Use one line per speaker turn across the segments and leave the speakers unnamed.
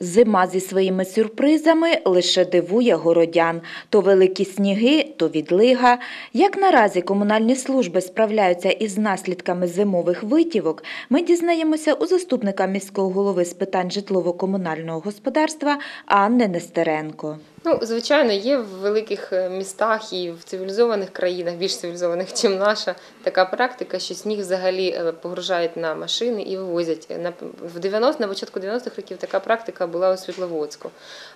Зима зі своїми сюрпризами лише дивує городян. То великі сніги, то відлига. Як наразі комунальні служби справляються із наслідками зимових витівок, ми дізнаємося у заступника міського голови з питань житлово-комунального господарства Анни Нестеренко.
Ну, звичайно, є в великих е, містах і в цивілізованих країнах, більш цивілізованих, ніж наша, така практика, що сніг взагалі е, погружають на машини і вивозять. В 90 на початку 90-х років така практика була у Світловодську.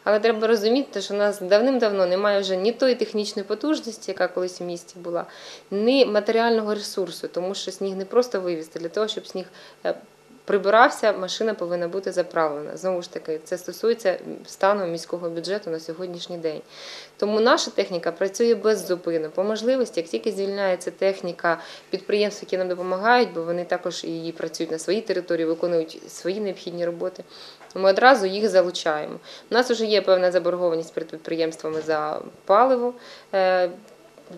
Але треба розуміти, що у нас давним-давно немає вже ні тої технічної потужності, яка колись в місті була, ні матеріального ресурсу, тому що сніг не просто вивізти для того, щоб сніг. Прибирався, машина повинна бути заправлена. Знову ж таки, це стосується стану міського бюджету на сьогоднішній день. Тому наша техніка працює без зупину. По можливості, як тільки звільняється техніка підприємств, які нам допомагають, бо вони також і працюють на своїй території, виконують свої необхідні роботи. Ми одразу їх залучаємо. У нас вже є певна заборгованість перед підприємствами за паливо. Е,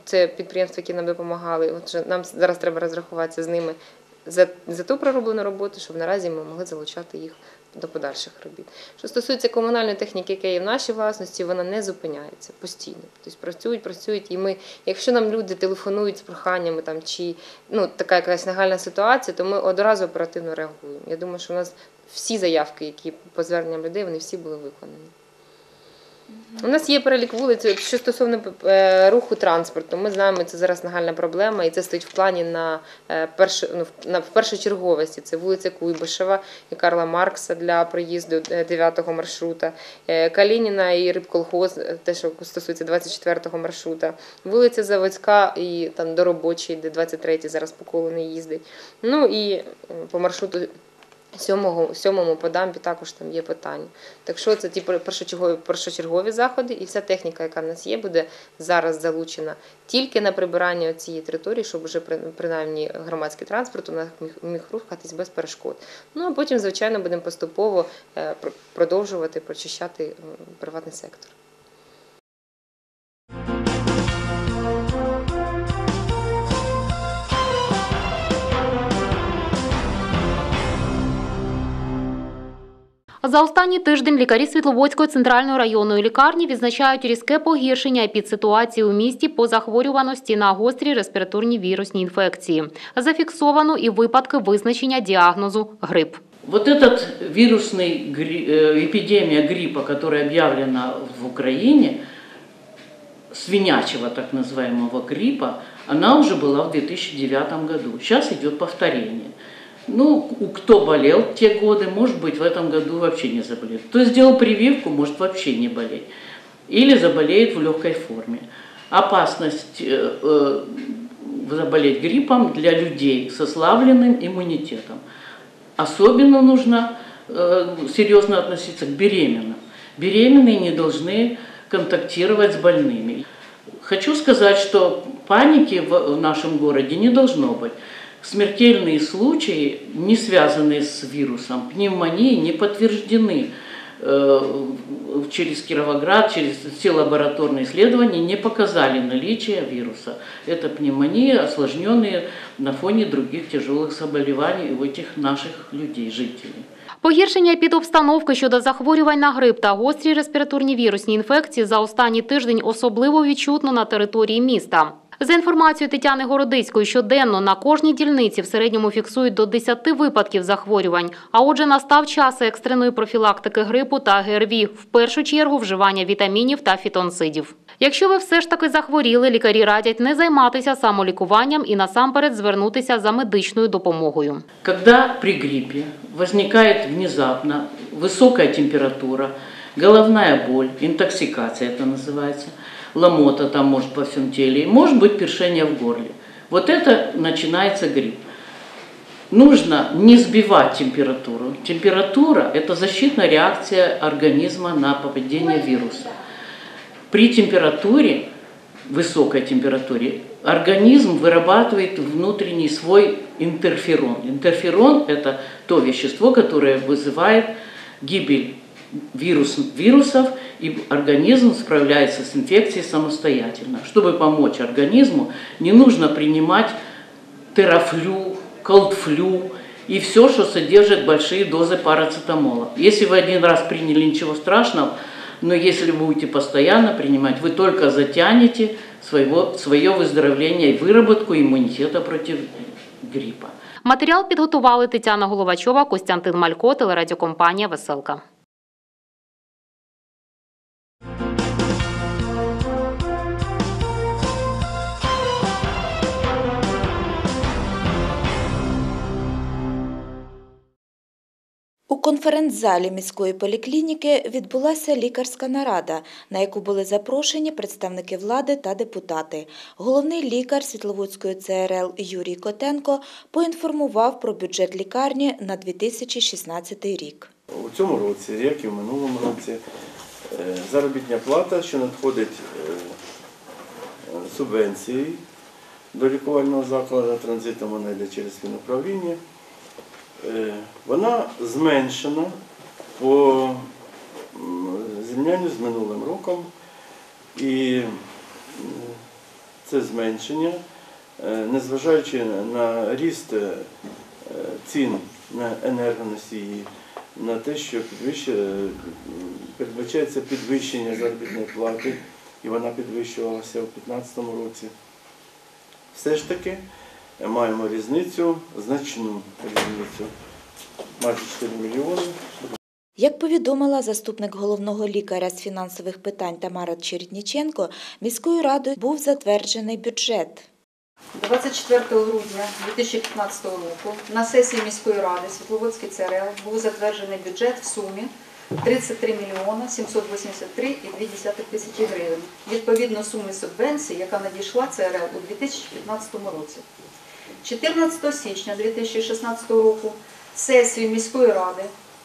Це підприємства, які нам допомагали. Отже, нам зараз треба розрахуватися з ними за, за ту пророблену роботу, щоб наразі ми могли залучати їх до подальших робіт. Що стосується комунальної техніки, яка є в нашій власності, вона не зупиняється постійно. Тобто працюють, працюють, і ми, якщо нам люди телефонують з проханнями там чи ну така якась нагальна ситуація, то ми одразу оперативно реагуємо. Я думаю, що у нас всі заявки, які по зверненням людей, вони всі були виконані. У нас є перелік вулиць, що стосовно е, руху транспорту. Ми знаємо, це зараз нагальна проблема, і це стоїть в плані на е, першу, ну, на першочерговості. Це вулиця Куйбишева і Карла Маркса для проїзду 9-го маршрута, е, Калініна і Рибколхоз, те, що стосується 24-го маршрута, вулиця Заводська і там до робочої, де 23-й зараз по колу не їздить. Ну і по маршруту Сьомого, сьомому по дамбі також там є питання. Так що це ті першочергові, першочергові заходи, і вся техніка, яка в нас є, буде зараз залучена тільки на прибирання цієї території, щоб вже при- принаймні громадський транспорт у нас міг рухатись без перешкод. Ну а потім, звичайно, будемо поступово е, продовжувати прочищати приватний сектор.
За останній тиждень лікарі Світловодської центральної районної лікарні відзначають різке погіршення епідситуації у місті по захворюваності на гострі респіраторні вірусні інфекції. Зафіксовано і випадки визначення діагнозу грип.
Вот этот вирусный гри- э, эпидемия гриппа, которая объявлена в Украине, свинячего так называемого гриппа, она уже была в 2009 году. Сейчас идет повторение. Ну, кто болел те годы, может быть, в этом году вообще не заболеет. Кто сделал прививку, может вообще не болеть. Или заболеет в легкой форме. Опасность э, э, заболеть гриппом для людей с ослабленным иммунитетом. Особенно нужно э, серьезно относиться к беременным. Беременные не должны контактировать с больными. Хочу сказать, что паники в в нашем городе не должно быть. Смертельные случаи, не связанные с вирусом, пневмонии, не подтверждены э, через Кировоград, через все лабораторные исследования не показали наличие вируса. Это пневмонии, осложненные на фоне других тяжелых заболеваний у этих наших людей, жителей.
Погіршення епідобстановки щодо захворювань на грип та гострі респіраторні вірусні інфекції за останній тиждень особливо відчутно на території міста. За інформацією Тетяни Городицької, щоденно на кожній дільниці в середньому фіксують до 10 випадків захворювань. А отже, настав час екстреної профілактики грипу та ГРВІ, в першу чергу вживання вітамінів та фітонцидів. Якщо ви все ж таки захворіли, лікарі радять не займатися самолікуванням і насамперед звернутися за медичною допомогою.
Когда при гриппе возникает внезапно высокая температура, головная боль, интоксикация это называется, ломота там может по всем теле, и может быть першение в горле. Вот это начинается грипп. Нужно не сбивать температуру. Температура – это защитная реакция организма на попадение вируса. При температуре, высокой температуре, организм вырабатывает внутренний свой интерферон. Интерферон – это то вещество, которое вызывает гибель вирус, вирусов, и организм справляется с инфекцией самостоятельно. Чтобы помочь организму, не нужно принимать терафлю, колдфлю и все, что содержит большие дозы парацетамола. Если вы один раз приняли, ничего страшного, но если вы будете постоянно принимать, вы только затянете своего, свое выздоровление и выработку иммунитета против гриппа.
Матеріал підготували Тетяна Головачова, Костянтин Малько, телерадіокомпанія «Веселка».
У конференц-залі міської поліклініки відбулася лікарська нарада, на яку були запрошені представники влади та депутати. Головний лікар Світловодської ЦРЛ Юрій Котенко поінформував про бюджет лікарні на 2016 рік.
У цьому році, як і в минулому році, е, заробітня плата, що надходить е, е, субвенції до лікувального закладу транзитом йде через фінуправління, вона зменшена по зрівнянню з минулим роком. І це зменшення, е, незважаючи на ріст е, цін на енергоносії, на те, що передбачається підвищення заробітної плати, і вона підвищувалася у 2015 році. Все ж таки маємо різницю, значну різницю, майже 4 мільйони.
Як повідомила заступник головного лікаря з фінансових питань Тамара Чередніченко, міською радою був затверджений бюджет.
24 грудня 2015 року на сесії міської ради Світловодський ЦРЛ був затверджений бюджет в сумі 33 мільйона 783,2 тисячі гривень. Відповідно суми субвенції, яка надійшла ЦРЛ у 2015 році. 14 січня 2016 року сесію міської ради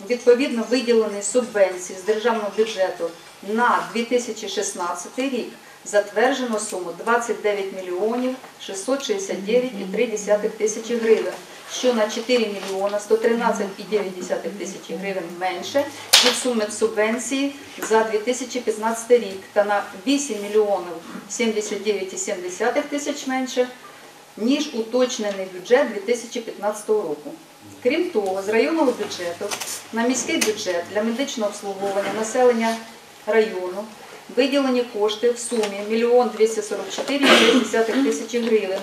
відповідно виділені субвенції з державного бюджету на 2016 рік. Затверджено суму 29 мільйонів 669,3 тисячі гривень, що на 4 мільйона 113,9 тисячі гривень менше від суми субвенції за 2015 рік. Та на 8 мільйонів 79,7 тисяч менше, ніж уточнений бюджет 2015 року. Крім того, з районного бюджету на міський бюджет для медичного обслуговування населення району виділені кошти в сумі 1 244,5 тисячі гривень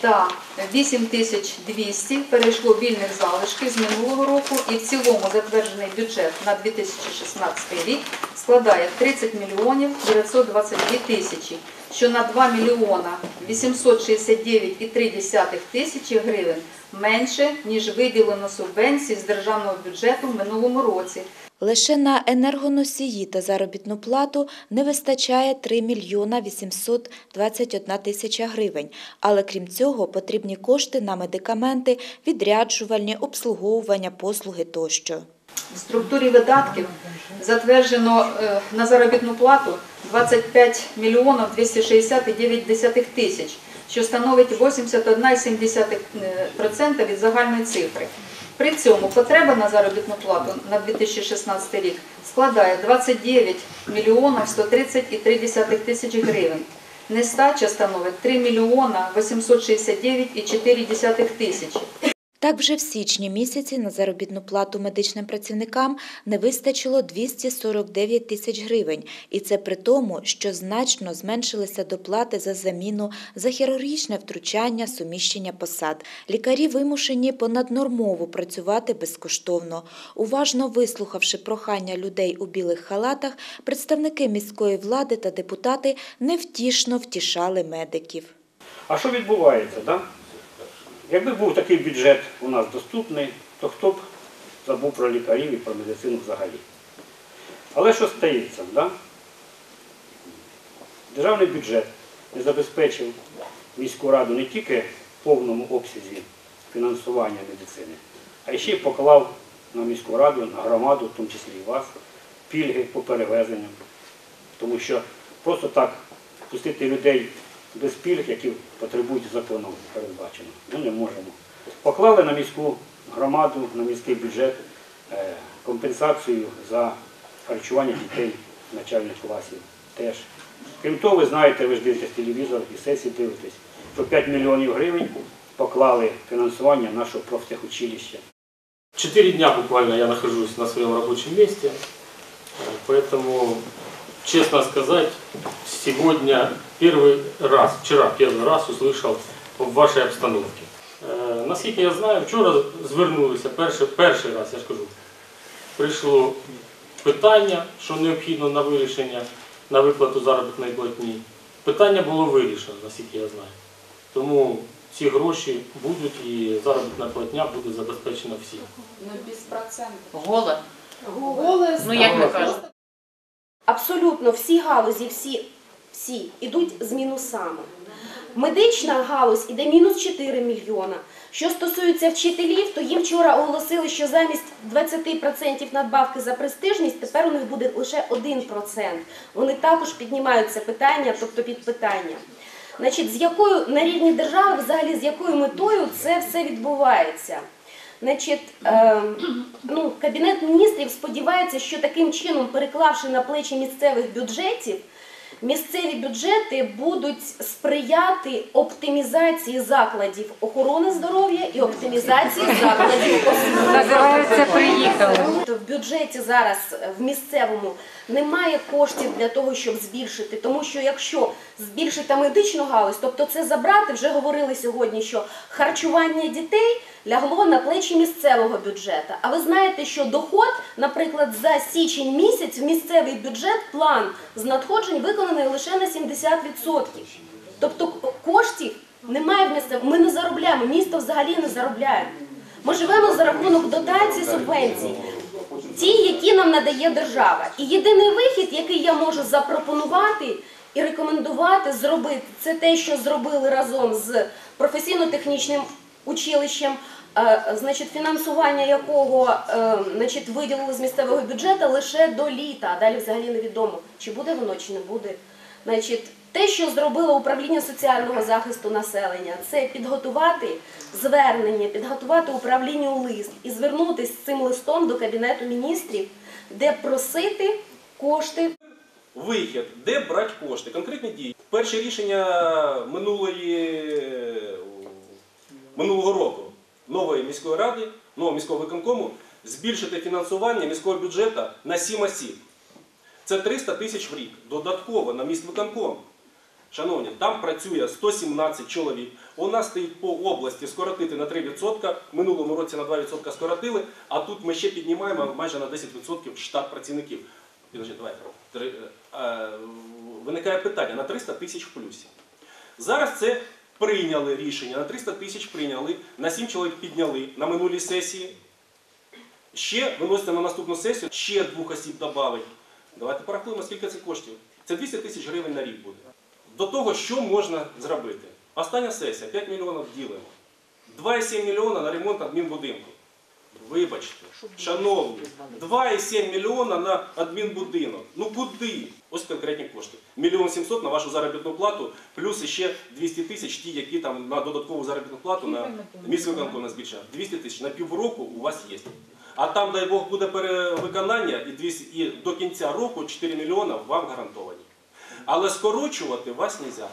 та 8200 перейшло вільних залишків з минулого року і в цілому затверджений бюджет на 2016 рік складає 30 мільйонів 922 тисячі, що на 2 мільйона 869,3 тисячі гривень менше, ніж виділено субвенцій з державного бюджету в минулому році.
Лише на енергоносії та заробітну плату не вистачає 3 мільйона 821 тисяча гривень, але крім цього потрібні кошти на медикаменти, відряджувальні, обслуговування, послуги тощо.
В структурі видатків затверджено е, на заробітну плату 25 мільйонів 260,9 тисяч, що становить 81,7% від загальної цифри. При цьому потреба на заробітну плату на 2016 рік складає 29 мільйонів 130,3 тисяч гривень. Нестача становить 3 мільйона 869,4 тисячі.
Так вже в січні місяці на заробітну плату медичним працівникам не вистачило 249 тисяч гривень, і це при тому, що значно зменшилися доплати за заміну, за хірургічне втручання, суміщення посад. Лікарі вимушені понаднормово працювати безкоштовно. Уважно вислухавши прохання людей у білих халатах, представники міської влади та депутати невтішно втішали медиків.
А що відбувається? Да? Якби був такий бюджет у нас доступний, то хто б забув про лікарів і про медицину взагалі. Але що стається? Да? Державний бюджет не забезпечив міську раду не тільки в повному обсязі фінансування медицини, а ще й поклав на міську раду, на громаду, в тому числі і вас, пільги по перевезенням. Тому що просто так пустити людей без пільг, які потребують законом передбачено, ми не можемо. Поклали на міську громаду, на міський бюджет е, компенсацію за харчування дітей начальних класів теж. Крім того, ви знаєте, ви ж дивитесь телевізор і сесії дивитесь, що 5 мільйонів гривень поклали фінансування нашого профтехучилища.
Четыре дня буквально я нахожусь на своем рабочем месте, Э, поэтому, честно сказать, сегодня первый раз, вчера первый раз услышал в вашей обстановке. Е, Наскільки я знаю, вчора звернулися перший, перший раз, я ж кажу, прийшло питання, що необхідно на вирішення, на виплату заробітної платні. Питання було вирішено, наскільки я знаю. Тому ці гроші будуть і заробітна платня буде забезпечена всім.
Ну, без процентів.
Голод.
Голос.
Ну як ви кажете?
Абсолютно всі галузі, всі, всі йдуть з мінусами. Медична галузь іде мінус 4 мільйона. Що стосується вчителів, то їм вчора оголосили, що замість 20% надбавки за престижність тепер у них буде лише 1%. Вони також піднімають це питання, тобто під питання. Значить, з якою на рівні держави, взагалі з якою метою це все відбувається? Значить, е, ну, Кабінет міністрів сподівається, що таким чином, переклавши на плечі місцевих бюджетів, місцеві бюджети будуть сприяти оптимізації закладів охорони здоров'я і оптимізації закладів освіти.
Називається приїхали.
В бюджеті зараз в місцевому немає коштів для того, щоб збільшити, тому що якщо збільшити медичну галузь, тобто це забрати, вже говорили сьогодні, що харчування дітей лягло на плечі місцевого бюджету. А ви знаєте, що доход, наприклад, за січень місяць в місцевий бюджет план з надходжень виконаний лише на 70%. Тобто коштів немає в місцевому. Ми не заробляємо, місто взагалі не заробляє. Ми живемо за рахунок дотацій, субвенцій, ті, які нам надає держава. І єдиний вихід, який я можу запропонувати і рекомендувати зробити, це те, що зробили разом з професійно-технічним училищем, е, значить, фінансування якого е, значить, виділили з місцевого бюджету лише до літа, а далі взагалі невідомо, чи буде воно, чи не буде. Значить, те, що зробило управління соціального захисту населення, це підготувати звернення, підготувати управлінню лист і звернутися з цим листом до Кабінету міністрів, де просити кошти
Вихід, де брати кошти, конкретні дії. Перше рішення минулої, минулого року нової міської ради, нового міського виконкому збільшити фінансування міського бюджету на 7 осіб. Це 300 тисяч в рік. Додатково на міськвиконком. Шановні, там працює 117 чоловік. У нас стоїть по області скоротити на 3%, в минулому році на 2% скоротили, а тут ми ще піднімаємо майже на 10% штат працівників. Три- е, Виникає питання на 300 тисяч в плюсі. Зараз це прийняли рішення, на 300 тисяч прийняли, на 7 чоловік підняли на минулій сесії. Ще виносите на наступну сесію, ще двох осіб додали. Давайте порахуємо, скільки це коштів. Це 200 тисяч гривень на рік буде. До того, що можна зробити? Остання сесія, 5 мільйонів ділимо. 2,7 мільйона на ремонт адмінбудинку. Вибачте, шановні, 2,7 мільйона на адмінбудинок. Ну куди? Ось конкретні кошти. Мільйон 700 на вашу заробітну плату, плюс ще 200 тисяч ті, які там на додаткову заробітну плату на міськвиконку на збільшення. 200 тисяч на півроку у вас є. А там, дай Бог, буде перевиконання і, 200, і до кінця року 4 мільйона вам гарантовані. Але скорочувати вас не можна.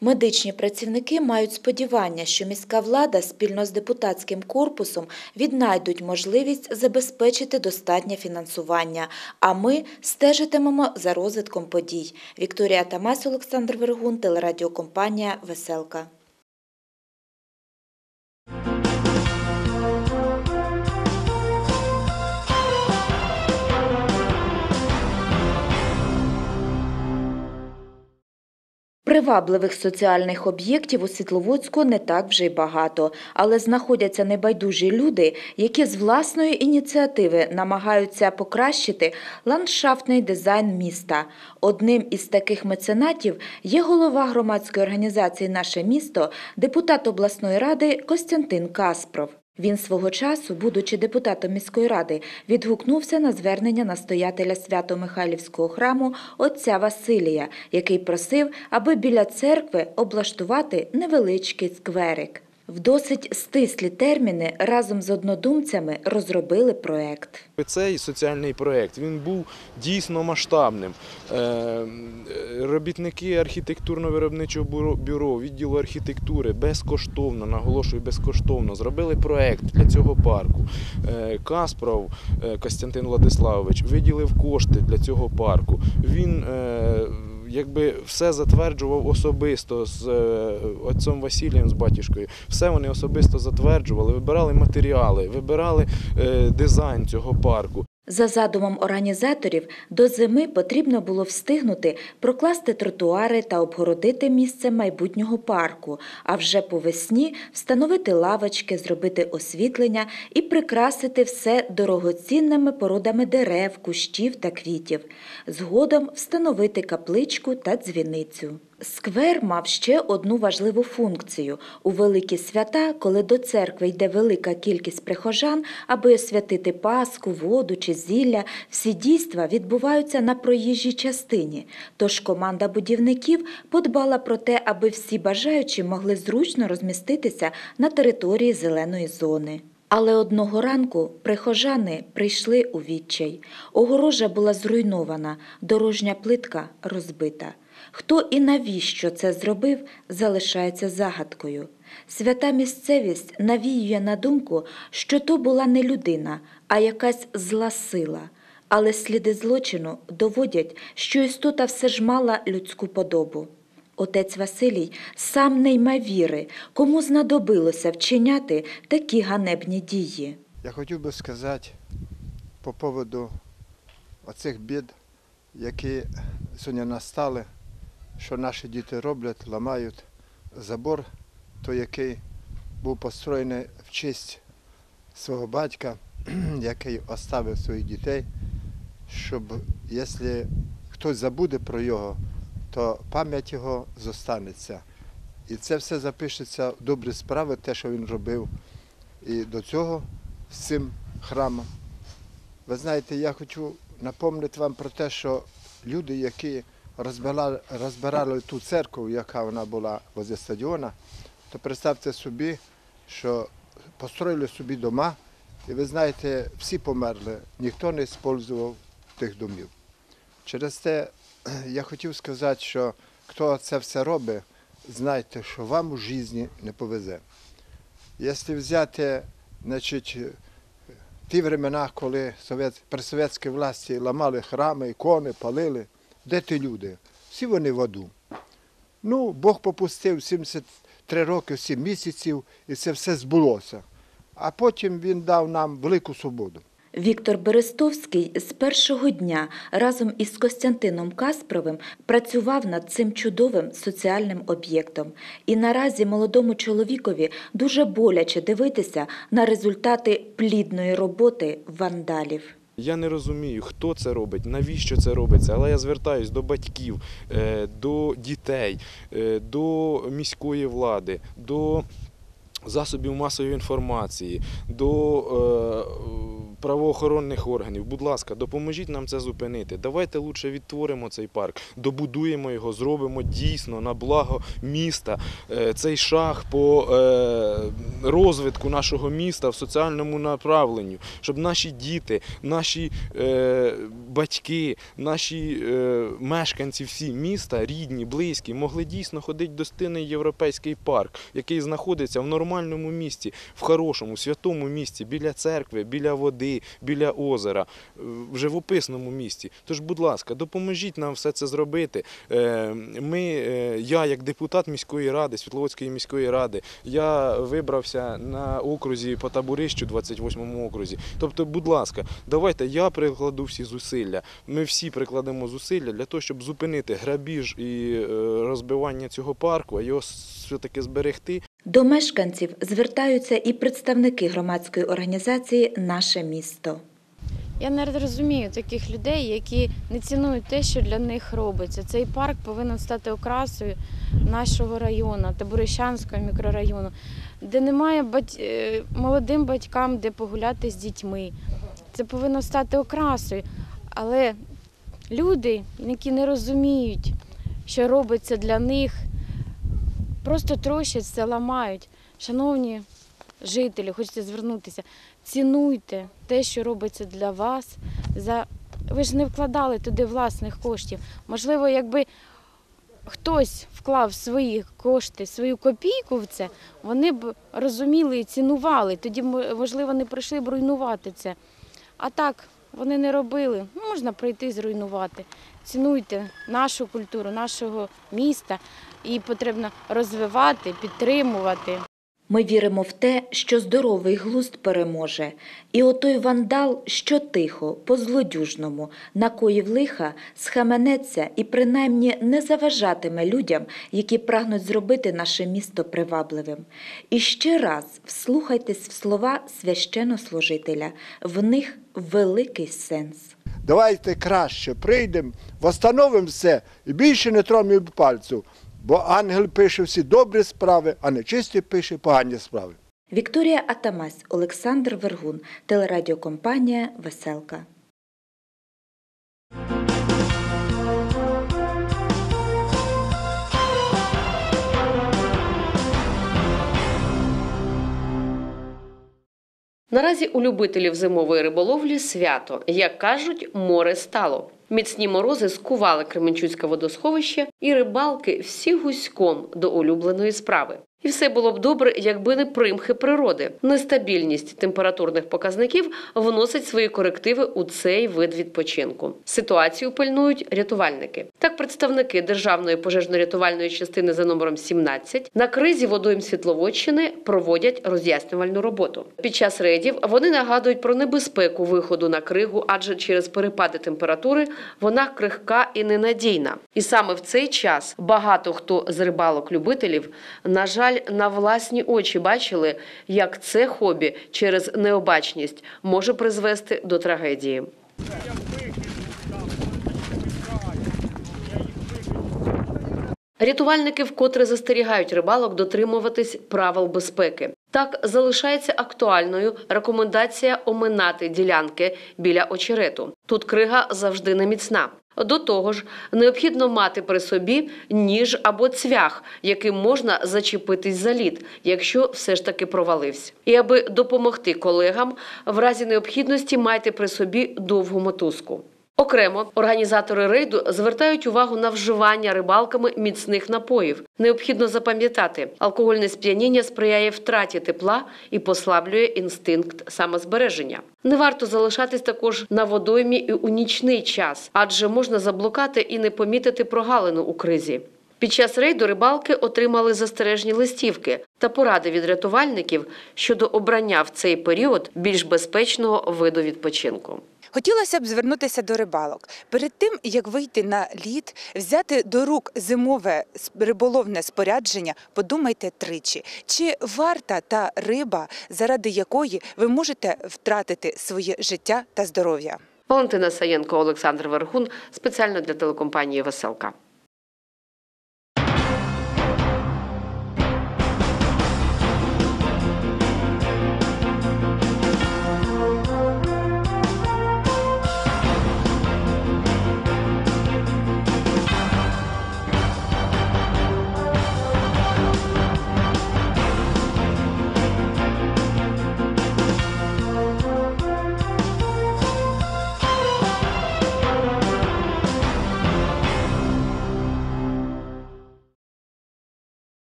Медичні працівники мають сподівання, що міська влада спільно з депутатським корпусом віднайдуть можливість забезпечити достатнє фінансування. А ми стежитимемо за розвитком подій. Вікторія Тамась, Олександр Вергун, телерадіокомпанія Веселка. Привабливих соціальних об'єктів у Світловодську не так вже й багато, але знаходяться небайдужі люди, які з власної ініціативи намагаються покращити ландшафтний дизайн міста. Одним із таких меценатів є голова громадської організації Наше місто, депутат обласної ради Костянтин Каспров. Він свого часу, будучи депутатом міської ради, відгукнувся на звернення настоятеля Свято-Михайлівського храму отця Василія, який просив, аби біля церкви облаштувати невеличкий скверик. В досить стислі терміни разом з однодумцями розробили проект.
Цей соціальний проєкт він був дійсно масштабним. Е, Робітники архітектурно-виробничого бюро- відділу архітектури безкоштовно, наголошую, безкоштовно зробили проєкт для цього парку. Е, Каспров е, Костянтин Владиславович виділив кошти для цього парку. Він якби все затверджував особисто з е, отцом Василієм, з батюшкою. Все вони особисто затверджували, вибирали матеріали, вибирали е, дизайн цього парку.
За задумом організаторів, до зими потрібно було встигнути прокласти тротуари та обгородити місце майбутнього парку, а вже по весні встановити лавочки, зробити освітлення і прикрасити все дорогоцінними породами дерев, кущів та квітів. Згодом встановити капличку та дзвіницю. Сквер мав ще одну важливу функцію. У великі свята, коли до церкви йде велика кількість прихожан, аби освятити Пасху, воду чи зілля, всі дійства відбуваються на проїжджій частині. Тож команда будівників подбала про те, аби всі бажаючі могли зручно розміститися на території зеленої зони. Але одного ранку прихожани прийшли у відчай. Огорожа була зруйнована, дорожня плитка розбита. Хто і навіщо це зробив, залишається загадкою. Свята місцевість навіює на думку, що то була не людина, а якась зла сила. Але сліди злочину доводять, що істота все ж мала людську подобу. Отець Василій сам не йме віри, кому знадобилося вчиняти такі ганебні дії.
Я хотів би сказати по поводу оцих бід, які сьогодні настали, що наші діти роблять, ламають забор, той, який був построєний в честь свого батька, який оставив своїх дітей, щоб якщо хтось забуде про його, то пам'ять його зостанеться. І це все запишеться в добрі справи, те, що він робив і до цього з цим храмом. Ви знаєте, я хочу напомнити вам про те, що люди, які розбирали, розбирали ту церкву, яка вона була возле стадіона, то представте собі, що построїли собі дома, і ви знаєте, всі померли, ніхто не використовував тих домів. Через те я хотів сказати, що хто це все робить, знайте, що вам у житті не повезе. Якщо взяти, значить, ті времена, коли при совєтській власті ламали храми, ікони, палили, де ті люди? Всі вони в аду. Ну, Бог попустив 73 роки, 7 місяців, і це все збулося. А потім він дав нам велику свободу.
Віктор Берестовський з першого дня разом із Костянтином Каспровим працював над цим чудовим соціальним об'єктом. І наразі молодому чоловікові дуже боляче дивитися на результати плідної роботи вандалів.
Я не розумію, хто це робить, навіщо це робиться, але я звертаюсь до батьків, е, до дітей, е, до міської влади, до засобів масової інформації, до е, правоохоронних органів. Будь ласка, допоможіть нам це зупинити. Давайте лучше відтворимо цей парк, добудуємо його, зробимо дійсно на благо міста. Е, Цей шаг по е, розвитку нашого міста в соціальному направленню, щоб наші діти, наші батьки, наші мешканці всі міста, рідні, близькі, могли дійсно ходити в достойний європейський парк, який знаходиться в нормальному місці, в хорошому, святому місці, біля церкви, біля води, біля озера, е, в живописному місці. Тож, будь ласка, допоможіть нам все це зробити. Е, Ми, е, я, як депутат міської ради, Світловодської міської ради, я вибрався на окрузі по таборищу, 28 окрузі. Тобто, будь ласка, давайте я прикладу всі зусилля. Ми всі прикладемо зусилля для того, щоб зупинити грабіж і розбивання цього парку, а його все-таки зберегти.
До мешканців звертаються і представники громадської організації Наше місто.
Я не розумію таких людей, які не цінують те, що для них робиться. Цей парк повинен стати окрасою нашого району, Табурищанського мікрорайону, де немає бать... е, молодим батькам, де погуляти з дітьми. Це повинно стати окрасою. Але люди, які не розуміють, що робиться для них, просто трощать це, ламають. Шановні жителі, хочеться звернутися, цінуйте те, що робиться для вас. За... Ви ж не вкладали туди власних коштів. Можливо, якби хтось вклав свої кошти, свою копійку в це, вони б розуміли і цінували. Тоді, можливо, не прийшли б руйнувати це. А так, вони не робили. Ну, Можна прийти і зруйнувати. Цінуйте нашу культуру, нашого міста. Її потрібно розвивати, підтримувати.
Ми віримо в те, що здоровий глузд переможе, і отой вандал, що тихо, по-злодюжному, накоїв лиха, схаменеться і принаймні не заважатиме людям, які прагнуть зробити наше місто привабливим. І ще раз вслухайтесь в слова священнослужителя, в них великий сенс.
Давайте краще прийдемо, встановимо все і більше не тромів пальцю. Бо ангел пише всі добрі справи, а нечисті пише погані справи.
Вікторія Атамась, Олександр Вергун, телерадіокомпанія Веселка.
Наразі у любителів зимової риболовлі свято, як кажуть, море стало. Міцні морози скували Кременчуцьке водосховище, і рибалки всі гуськом до улюбленої справи. І все було б добре, якби не примхи природи. Нестабільність температурних показників вносить свої корективи у цей вид відпочинку. Ситуацію пильнують рятувальники. Так, представники державної пожежно-рятувальної частини за номером 17 на кризі водойм Світловодщини проводять роз'яснювальну роботу. Під час рейдів вони нагадують про небезпеку виходу на кригу, адже через перепади температури вона крихка і ненадійна. І саме в цей час багато хто з рибалок-любителів, на жаль, на власні очі бачили, як це хобі через необачність може призвести до трагедії. Рятувальники вкотре застерігають рибалок дотримуватись правил безпеки. Так залишається актуальною рекомендація оминати ділянки біля очерету. Тут крига завжди не міцна. До того ж, необхідно мати при собі ніж або цвях, яким можна зачепитись за лід, якщо все ж таки провалився. І аби допомогти колегам, в разі необхідності майте при собі довгу мотузку. Окремо організатори рейду звертають увагу на вживання рибалками міцних напоїв. Необхідно запам'ятати, алкогольне сп'яніння сприяє втраті тепла і послаблює інстинкт самозбереження. Не варто залишатись також на водоймі і у нічний час, адже можна заблукати і не помітити прогалину у кризі. Під час рейду рибалки отримали застережні листівки та поради від рятувальників щодо обрання в цей період більш безпечного виду відпочинку.
Хотілося б звернутися до рибалок. Перед тим, як вийти на лід, взяти до рук зимове риболовне спорядження, подумайте тричі, чи варта та риба, заради якої ви можете втратити своє життя та здоров'я.
Валентина Саєнко, Олександр Вергун, спеціально для телекомпанії Веселка.